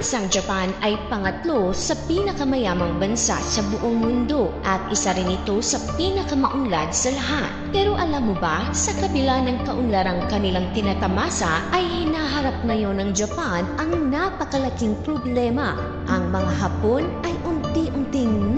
bansang Japan ay pangatlo sa pinakamayamang bansa sa buong mundo at isa rin ito sa pinakamaunlad sa lahat. Pero alam mo ba, sa kabila ng kaunlarang kanilang tinatamasa ay hinaharap ngayon ng Japan ang napakalaking problema. Ang mga Hapon ay unti-unting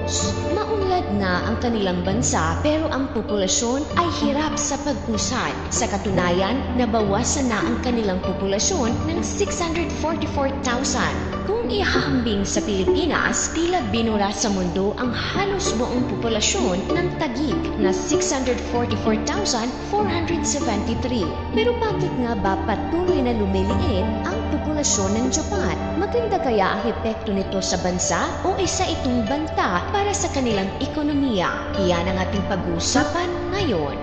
nauubos. Maunlad na ang kanilang bansa pero ang populasyon ay hirap sa pag-usad. Sa katunayan, nabawasan na ang kanilang populasyon ng 644,000. Kung ihahambing sa Pilipinas, tila binura sa mundo ang halos buong populasyon ng Tagig na 644,473. Pero bakit nga ba patuloy na lumiliit ang populasyon ng Japan? Maganda kaya ang epekto nito sa bansa o isa itong banta para sa kanilang ekonomiya? Iyan ang ating pag-uusapan ngayon.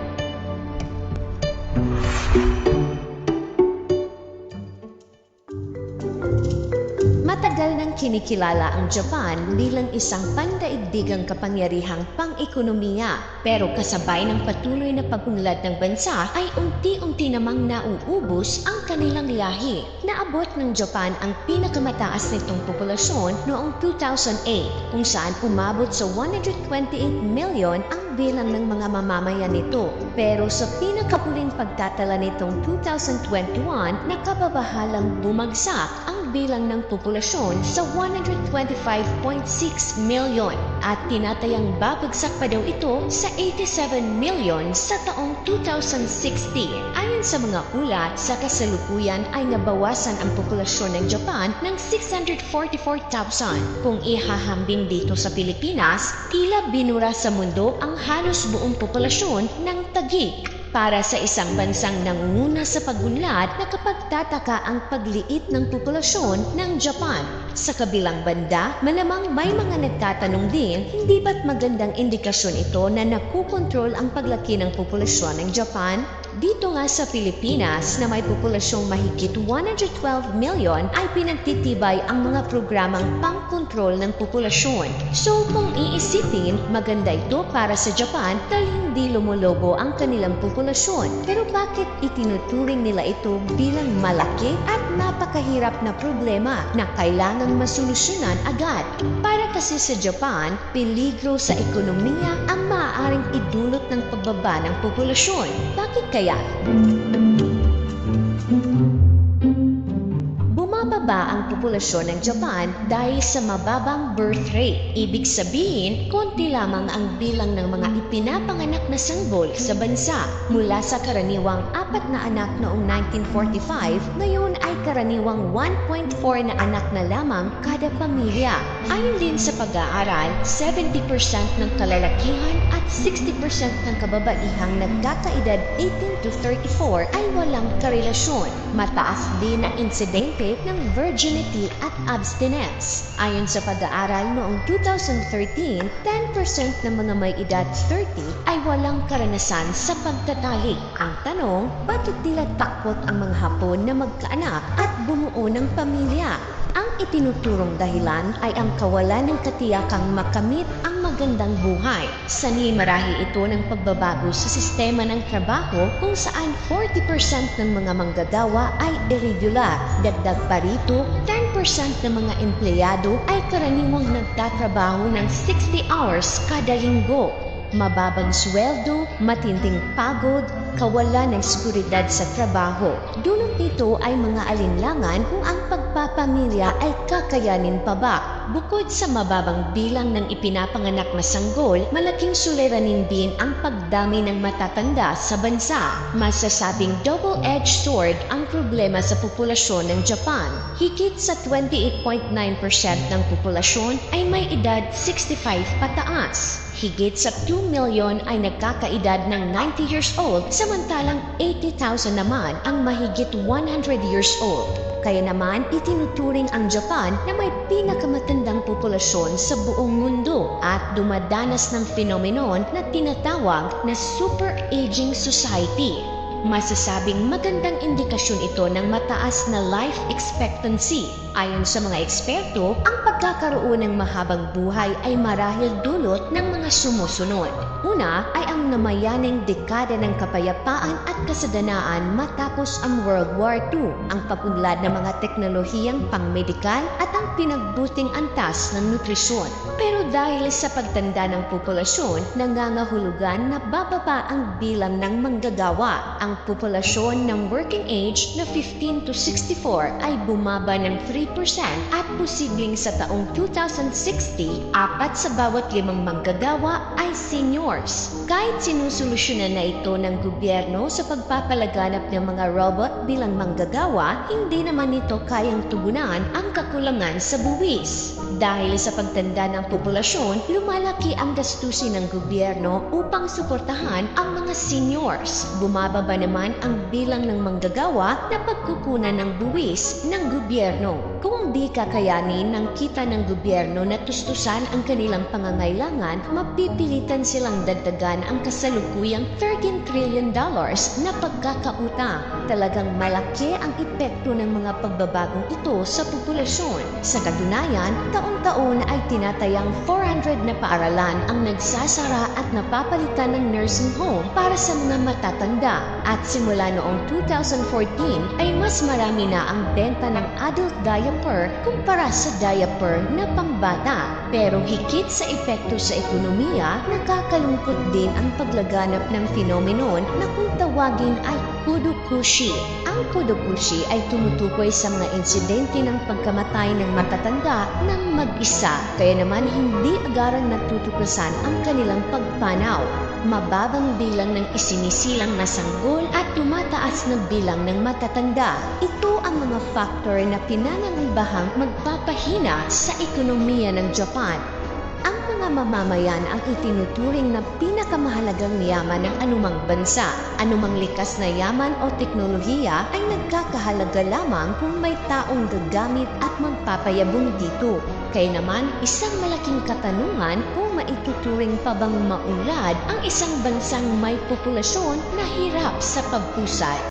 Kinikilala ang Japan bilang isang pandaigdigang kapangyarihang pang-ekonomiya. Pero kasabay ng patuloy na pagunlad ng bansa ay unti-unti namang nauubos ang kanilang lahi. Naabot ng Japan ang pinakamataas nitong populasyon noong 2008 kung saan umabot sa 128 million ang bilang ng mga mamamayan nito. Pero sa pinakahuling pagtatala nitong 2021, nakababahalang bumagsak ang bilang ng populasyon sa 125.6 million at tinatayang babagsak pa daw ito sa 87 million sa taong 2060. Ayon sa mga ulat, sa kasalukuyan ay nabawasan ang populasyon ng Japan ng 644,000. Kung ihahambing dito sa Pilipinas, tila binura sa mundo ang halos buong populasyon ng Tagig. Para sa isang bansang nangunguna sa pagunlad, nakapagtataka ang pagliit ng populasyon ng Japan. Sa kabilang banda, malamang may mga nagtatanong din, hindi ba't magandang indikasyon ito na nakukontrol ang paglaki ng populasyon ng Japan? Dito nga sa Pilipinas na may populasyong mahigit 112 million ay pinagtitibay ang mga programang pangkontrol ng populasyon. So kung iisipin, maganda ito para sa Japan dahil hindi lumulobo ang kanilang populasyon. Pero bakit itinuturing nila ito bilang malaki at napakahirap na problema na kailangang masolusyonan agad? Para kasi sa Japan, peligro sa ekonomiya ang maaaring idulot ng pagbaba ng populasyon. Bakit kaya? Bumababa ang populasyon ng Japan dahil sa mababang birth rate. Ibig sabihin, konti lamang ang bilang ng mga ipinapanganak na sanggol sa bansa. Mula sa karaniwang apat na anak noong 1945, ngayon ay karaniwang 1.4 na anak na lamang kada pamilya. Ayon din sa pag-aaral, 70% ng kalalakihan 60% ng kababaihang nagkakaedad 18 to 34 ay walang karelasyon. Mataas din ang insidente ng virginity at abstinence. Ayon sa pag-aaral noong 2013, 10% ng mga may edad 30 ay walang karanasan sa pagtatalik. Ang tanong, bakit tila takot ang mga Hapon na magkaanak at bumuo ng pamilya? Ang itinuturong dahilan ay ang kawalan ng katiyakang makamit ang magandang buhay. Sanhi marahil ito ng pagbabago sa sistema ng trabaho kung saan 40% ng mga manggagawa ay irregular. Dagdag pa rito, 10% ng mga empleyado ay karaniwang nagtatrabaho ng 60 hours kada linggo. Mababang sweldo, matinding pagod, kawalan ng seguridad sa trabaho. Dulot nito ay mga alinlangan kung ang pagpapamilya ay kakayanin pa ba. Bukod sa mababang bilang ng ipinapanganak na sanggol, malaking suliranin din ang pagdami ng matatanda sa bansa. Masasabing double-edged sword ang problema sa populasyon ng Japan. Higit sa 28.9% ng populasyon ay may edad 65 pataas. Higit sa 2 million ay nagkakaedad ng 90 years old, samantalang 80,000 naman ang mahigit 100 years old. Kaya naman, itinuturing ang Japan na may pinakamatandang populasyon sa buong mundo at dumadanas ng phenomenon na tinatawag na super aging society. Masasabing magandang indikasyon ito ng mataas na life expectancy. Ayon sa mga eksperto, ang pagkakaroon ng mahabang buhay ay marahil dulot ng mga sumusunod. Una ay ang namayaning dekada ng kapayapaan at kasaganaan matapos ang World War II, ang papunlad ng mga teknolohiyang pangmedikal at ang pinagbuting antas ng nutrisyon. Pero dahil sa pagtanda ng populasyon, nangangahulugan na bababa ang bilang ng manggagawa. Ang populasyon ng working age na 15 to 64 ay bumaba ng 3% at posibleng sa taong 2060, apat sa bawat limang manggagawa ay seniors. Kahit sinusolusyonan na ito ng gobyerno sa pagpapalaganap ng mga robot bilang manggagawa, hindi naman ito kayang tugunan ang kakulangan sa buwis. Dahil sa pagtanda ng populasyon, lumalaki ang gastusin ng gobyerno upang suportahan ang mga seniors. Bumababa naman ang bilang ng manggagawa na pagkukunan ng buwis ng gobyerno. Kung di kakayanin ng kita ng gobyerno na tustusan ang kanilang pangangailangan, mapipilitan silang dagdagan ang kasalukuyang 13 trillion dollars na pagkakautang. Talagang malaki ang epekto ng mga pagbabagong ito sa populasyon. Sa katunayan, taon-taon ay tinatayang 400 na paaralan ang nagsasara at napapalitan ng nursing home para sa mga matatanda. At simula noong 2014 ay mas marami na ang benta ng adult diaper kumpara sa diaper na pangbata. Pero higit sa epekto sa ekonomiya, nakakalungkot din ang paglaganap ng phenomenon na kung tawagin ay kudukushi. Ang kudukushi ay tumutukoy sa mga insidente ng pagkamatay ng matatanda ng mag-isa, kaya naman hindi agarang natutuklasan ang kanilang pagpanaw. Mababang bilang ng isinisilang na sanggol at tumataas na bilang ng matatanda. Ito ang mga factor na pinanangambahang magpapahina sa ekonomiya ng Japan. Mga mamamayan ang itinuturing na pinakamahalagang yaman ng anumang bansa. Anumang likas na yaman o teknolohiya ay nagkakahalaga lamang kung may taong gagamit at magpapayabong dito. Kaya naman, isang malaking katanungan kung maituturing pa bang maunlad ang isang bansang may populasyon na hirap sa pagpusay.